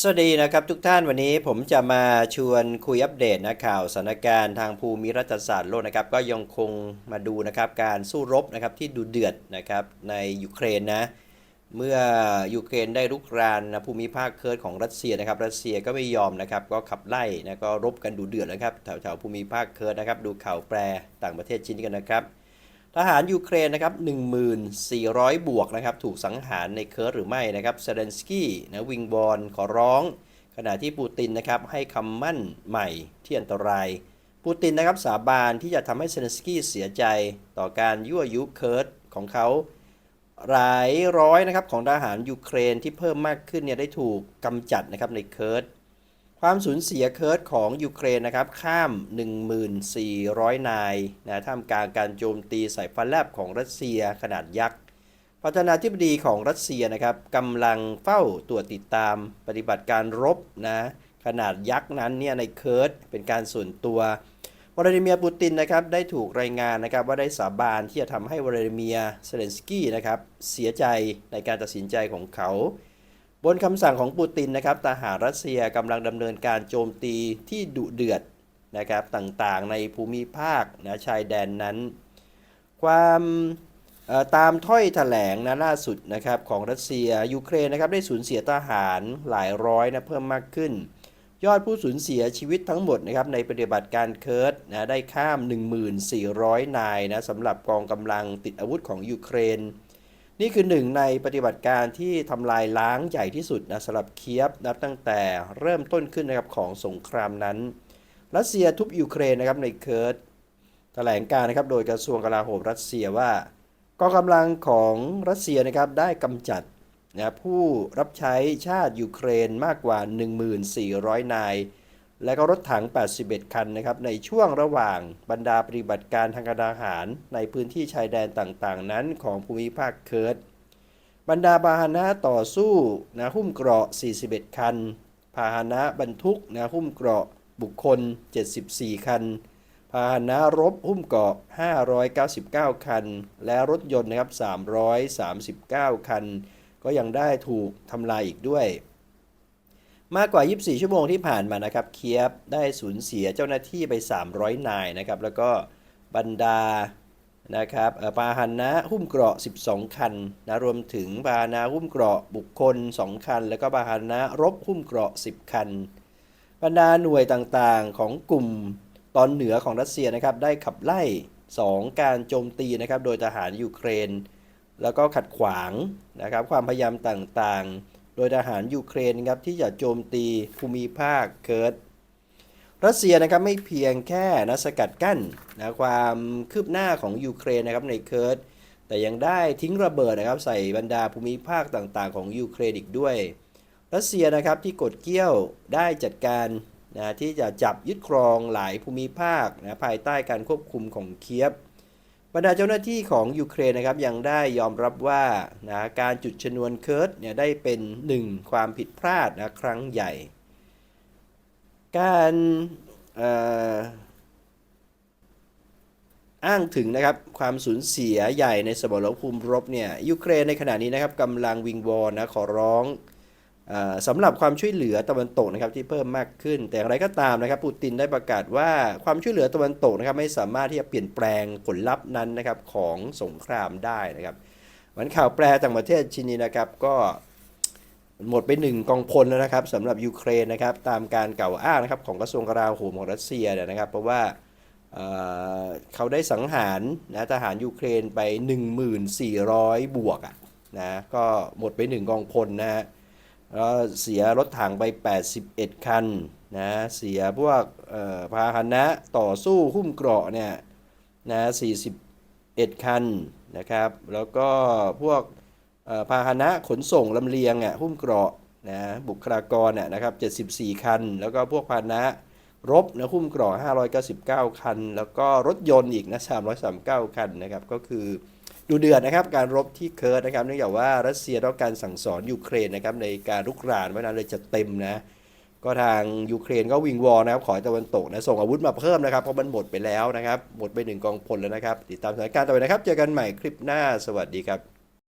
สวัสดีนะครับทุกท่านวันนี้ผมจะมาชวนคุยอัปเดตนะข่าวสถานการณ์ทางภูมิรัฐศาสตร์โลกนะครับ ก็ยังคงมาดูนะครับการสู้รบนะครับที่ดูเดือดนะครับในยูเครนนะเมื่อยูเครนได้ลุกรานนะภูมิภาคเคิร์ดของรัสเซียนะครับรัสเซียก็ไม่ยอมนะครับ ก็ขับไล่นะก็รบกันดูเดือดนะครับแถวๆภูมิภาคเคิร์ดนะครับ ดูข่าวแปรต่างประเทศชิ้นกันนะครับ ทหารยูเครนนะครับ1,400 บวกนะครับถูกสังหารในเคิร์หรือไม่นะครับเซเลนสกี้นะวิงบอลขอร้อง ขณะที่ปูตินนะครับให้คำมั่นใหม่ที่อันตราย ปูตินนะครับสาบานที่จะทำให้เซเลนสกี้เสียใจต่อการยั่วยุเคิร์ดของเขาหลายร้อยนะครับของทหารยูเครนที่เพิ่มมากขึ้นเนี่ยได้ถูกกำจัดนะครับในเคิร์ด ความสูญเสียเคิร์ดของยูเครนนะครับข้าม 1,400 นายนะท่ามกลางการโจมตีสายฟ้าแลบของรัสเซียขนาดยักษ์ประธานาธิบดีของรัสเซียนะครับกำลังเฝ้าตรวจติดตามปฏิบัติการรบนะขนาดยักษ์นั้นเนี่ยในเคิร์ดเป็นการส่วนตัววลาดิเมียร์ปูตินนะครับได้ถูกรายงานนะครับว่าได้สาบานที่จะทำให้วลาดิเมียร์เซเลนสกี้นะครับเสียใจในการตัดสินใจของเขา บนคำสั่งของปูตินนะครับทหารรัสเซียกำลังดำเนินการโจมตีที่ดุเดือดนะครับต่างๆในภูมิภาคนะชายแดนนั้น ความตามถ้อยแถลงนะล่าสุดนะครับของรัสเซียยูเครนนะครับได้สูญเสียทหารหลายร้อยนะเพิ่มมากขึ้น ยอดผู้สูญเสียชีวิตทั้งหมดนะครับในปฏิบัติการเคิร์ดนะได้ข้าม 1,400 นายนะสำหรับกองกำลังติดอาวุธของยูเครน นี่คือหนึ่งในปฏิบัติการที่ทำลายล้างใหญ่ที่สุดนะสำหรับเคียฟนับตั้งแต่เริ่มต้นขึ้นนะครับของสงครามนั้น รัสเซียทุบยูเครนนะครับในเคิร์ดแถลงการนะครับโดยกระทรวงกลาโหมรัสเซียว่ากองกำลังของรัสเซียนะครับได้กำจัดนะผู้รับใช้ชาติยูเครนมากกว่า 1,400 นาย และก็รถถัง 81 คันนะครับ ในช่วงระหว่างบรรดาปฏิบัติการทางการทหาร ในพื้นที่ชายแดนต่างๆ นั้นของภูมิภาคเคิร์ดบรรดาพาหนะต่อสู้นะหุ้มเกราะ 41 คัน พาหนะบรรทุกนะหุ้มเกราะบุคคล 74 คัน พาหนะรบหุ้มเกราะ 599 คัน และรถยนต์นะครับ 339 คัน ก็ยังได้ถูกทำลายอีกด้วย มากกว่า 24 ชั่วโมงที่ผ่านมานะครับ เคียฟได้สูญเสียเจ้าหน้าที่ไป 300 นายนะครับ แล้วก็บรรดานะครับเอ่อพาหนะหุ้มเกราะ 12 คันนะรวมถึงพาหนะหุ้มเกราะบุคคล 2 คัน แล้วก็พาหนะรบหุ้มเกราะ 10 คัน บรรดาหน่วยต่างๆของกลุ่มตอนเหนือของรัสเซียนะครับได้ขับไล่ 2 การโจมตีนะครับโดยทหารยูเครน แล้วก็ขัดขวางนะครับความพยายามต่างๆ โดยทหารยูเครนครับที่จะโจมตีภูมิภาคเคิร์ดรัสเซียนะครับไม่เพียงแค่นะสกัดกั้นนะความคืบหน้าของยูเครนนะครับในเคิร์ดแต่ยังได้ทิ้งระเบิดนะครับใส่บรรดาภูมิภาคต่างๆ ของยูเครนอีกด้วย รัสเซียนะครับที่กดเกี้ยวได้จัดการนะที่จะจับยึดครองหลายภูมิภาคนะภายใต้การควบคุมของเคียฟ บรรดาเจ้าหน้าที่ของยูเครนนะครับยังได้ยอมรับว่านะการจุดชนวนเคิร์ดเนี่ยได้เป็นหนึ่งความผิดพลาดนะครั้งใหญ่ การอ้างถึงนะครับความสูญเสียใหญ่ในสมรภูมิรบเนี่ยยูเครนในขณะนี้นะครับกำลังวิงวอนนะขอร้อง สำหรับความช่วยเหลือตะวันตกนะครับที่เพิ่มมากขึ้น แต่อย่างไรก็ตามนะครับปูตินได้ประกาศว่าความช่วยเหลือตะวันตกนะครับไม่สามารถที่จะเปลี่ยนแปลงผลลัพธ์นั้นนะครับของสงครามได้นะครับวันข่าวแปลต่างประเทศชินีนะครับก็หมดไปหนึ่งกองพลแล้วนะครับสำหรับยูเครนนะครับตามการกล่าวอ้างนะครับของกระทรวงกลาโหมของรัสเซียเนี่ยนะครับ เพราะว่าเเขาได้สังหารนะทหารยูเครนไป 1,400 บวกอะนะก็หมดไปหนึ่งกองพลนะฮะ แล้วเสียรถถังไป 81 คันนะเสียพวกพาหนะต่อสู้หุ้มเกราะเนี่ยนะ41 คันนะครับ แล้วก็พวกพาหนะขนส่งลำเลียงอะหุ้มเกราะนะบุคลากรน่ยนะครับ 74 คัน แล้วก็พวกพาหนะ รบนะหุ้มกราะ599 คัน แล้วก็รถยนต์อีกนะ 339 คันนะครับ ก็คือดูเดือดนะครับ การรบที่เคิร์ดนะครับ เนื่องจากว่ารัสเซียต้องการสั่งสอนยูเครนนะครับในการรุกรานเพราะนั้นเลยจะเต็มนะ ก็ทางยูเครนก็วิงวอลนะครับขอให้ตะวันตกนะส่งอาวุธมาเพิ่มนะครับเพราะมันหมดไปแล้วนะครับ หมดไปหนึ่งกองพลแล้วนะครับ ติดตามสถานการณ์ต่อไปนะครับ เจอกันใหม่คลิปหน้า สวัสดีครับ